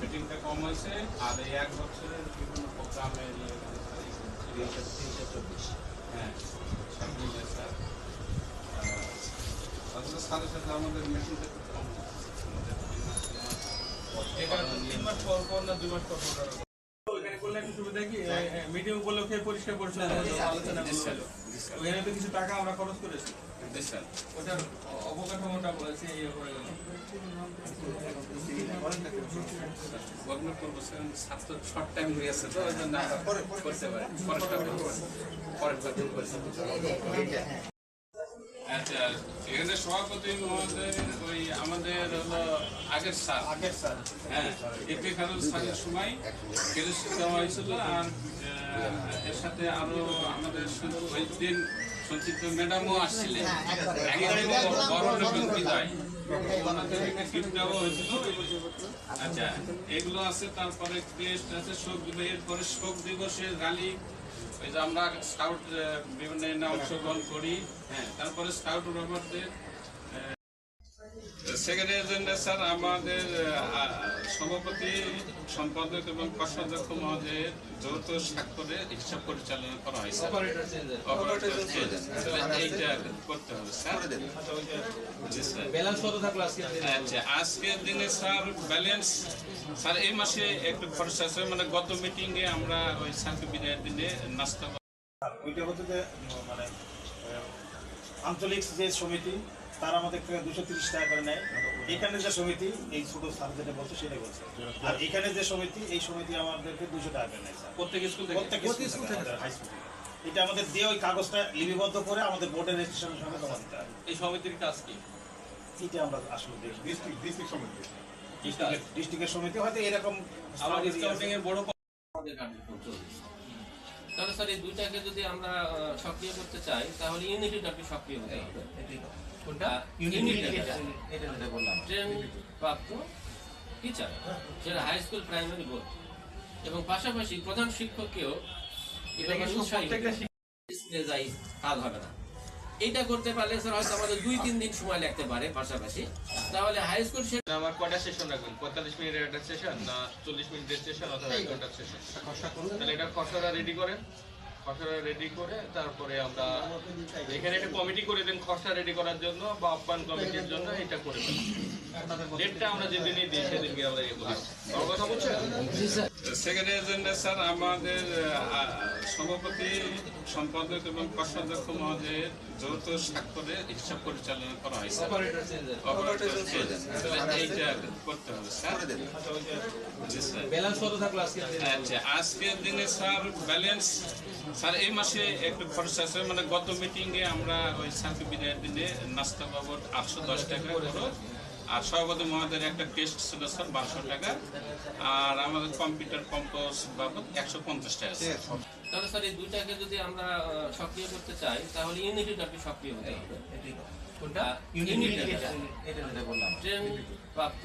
মিটিংটা হ্যাঁ সব সাথে আমাদের মিটিংটা একটু কম। আমাদের তিন মাস মাস পর পর না দুই মাস পর পর করা হবে। ওইখানে করলে একটু সুবিধা কি মিটিং উপলক্ষে পরিষ্কার পরিচ্ছন্ন আলোচনা ছিল ওখানে তো কিছু টাকা আমরা খরচ করেছি। ওটার অবকাঠামোটা বলেছে ইয়ে করে গেল পরেরটা পরেরটা। আচ্ছা এখানে সভাপতি মহোদয় ওই আমাদের হলো আগের স্যার। আগের স্যার। হ্যাঁ এপি খারুল স্যারের সময় দেওয়া হয়েছিল আর এর সাথে আরও আমাদের ওই দিন সঞ্চিত ম্যাডামও আসছিলেন। হয়েছিল। আচ্ছা এগুলো আছে তারপরে আছে শোক এরপরে শোক দিবসের রালি ওই যে আমরা স্কাউট বিভিন্ন অংশগ্রহণ করি। হ্যাঁ। তারপরে স্কাউট রবারদের সেকেন্ড এজেন্ডা স্যার আমাদের সভাপতি সম্পাদক এবং কোষাধ্যক্ষ মহোদয়ের যৌথ স্বাক্ষরে হিসাব পরিচালনা করা change। তাহলে এইটা করতে হবে স্যার। ব্যালেন্স কত থাকল আজকে আচ্ছা আজকের দিনে স্যার ব্যালেন্স স্যার এই মাসে একটু খরচ আছে মানে গত মিটিং এ আমরা ওই স্যারকে বিদায়ের দিনে নাস্তা ওইটা হচ্ছে যে মানে আঞ্চলিক যে সমিতি তারা আমাদের থেকে দুশো তিরিশ টাকা করে নেয়। এখানে যে সমিতি এই ছোট স্যার যেটা বলছে সেটাই বলছে। আর এখানে যে সমিতি এই সমিতি আমাদেরকে দুশো টাকা করে নেয় প্রত্যেক স্কুল প্রত্যেক স্কুল থেকে হাই স্কুল এটা আমাদের দিয়ে ওই কাগজটা লিপিবদ্ধ করে আমাদের বোর্ডের রেজিস্ট্রেশনের সঙ্গে জমা দিতে এই সমিতির কাজ কি? এটা আমরা আসলে দেখি ডিস্ট্রিক্ট ডিস্ট্রিক্ট সমিতি। ডিস্ট্রিক্টের সমিতি হয়তো এরকম আবার স্কাউটিং এর বড় আমাদের কার্যক্রম চলছে। তাহলে স্যার এই দুইটাকে যদি আমরা সক্রিয় করতে চাই তাহলে ইউনিটিটাকে সক্রিয় হতে হবে। কোনটা? ইউনিটিটা এটা যেটা বললাম। ট্রেন প্রাপ্ত টিচার সেটা হাই স্কুল প্রাইমারি বোর্ড এবং পাশাপাশি প্রধান শিক্ষককেও এ ব্যাপারে উৎসাহী হতে যাই কাজ হবে না এইটা করতে পারলে স্যার হয়তো আমাদের দুই তিন দিন সময় লাগতে পারে পাশাপাশি। তাহলে হাই স্কুল আমার কয়টা সেশন রাখবেন? পঁয়তাল্লিশ মিনিটের একটা সেশন না চল্লিশ মিনিটের সেশন অথবা এক ঘণ্টার সেশন তাহলে এটা খসড়া রেডি করেন। খসড়া রেডি করে তারপরে আমরা এখানে একটা কমিটি করে দেন খসড়া রেডি করার জন্য বা আহ্বান কমিটির জন্য এটা করে ফেলি ডেটটা আমরা যেদিনই দিই সেদিনকে আমরা ইয়ে করি। কথা বলছেন সেকেন্ড এজেন্ডা স্যার আমাদের সভাপতি সম্পাদক এবং কোষাধ্যক্ষ মহোদয়ের যৌথ স্বাক্ষরে হিসাব পরিচালনা করা হয়েছে। এইটা করতে হবে আচ্ছা আজকের দিনে স্যার ব্যালেন্স স্যার এই মাসে একটু খরচ আছে। মানে গত মিটিং এ আমরা ওই স্যারকে বিদায়ের দিনে নাস্তা বাবদ আটশো দশ টাকা খরচ আর সভাপতি মহোদয়ের একটা টেস্ট ছিল স্যার বারোশো টাকা। আর আমাদের কম্পিউটার কম্পোজ বাবদ একশো পঞ্চাশ টাকা। তাহলে স্যার এই দুইটাকে যদি আমরা সক্রিয় করতে চাই তাহলে ইউনিটিটাকে সক্রিয় হতে হবে। কোনটা? ইউনিটিটা এটা যেটা বললাম। ট্রেন প্রাপ্ত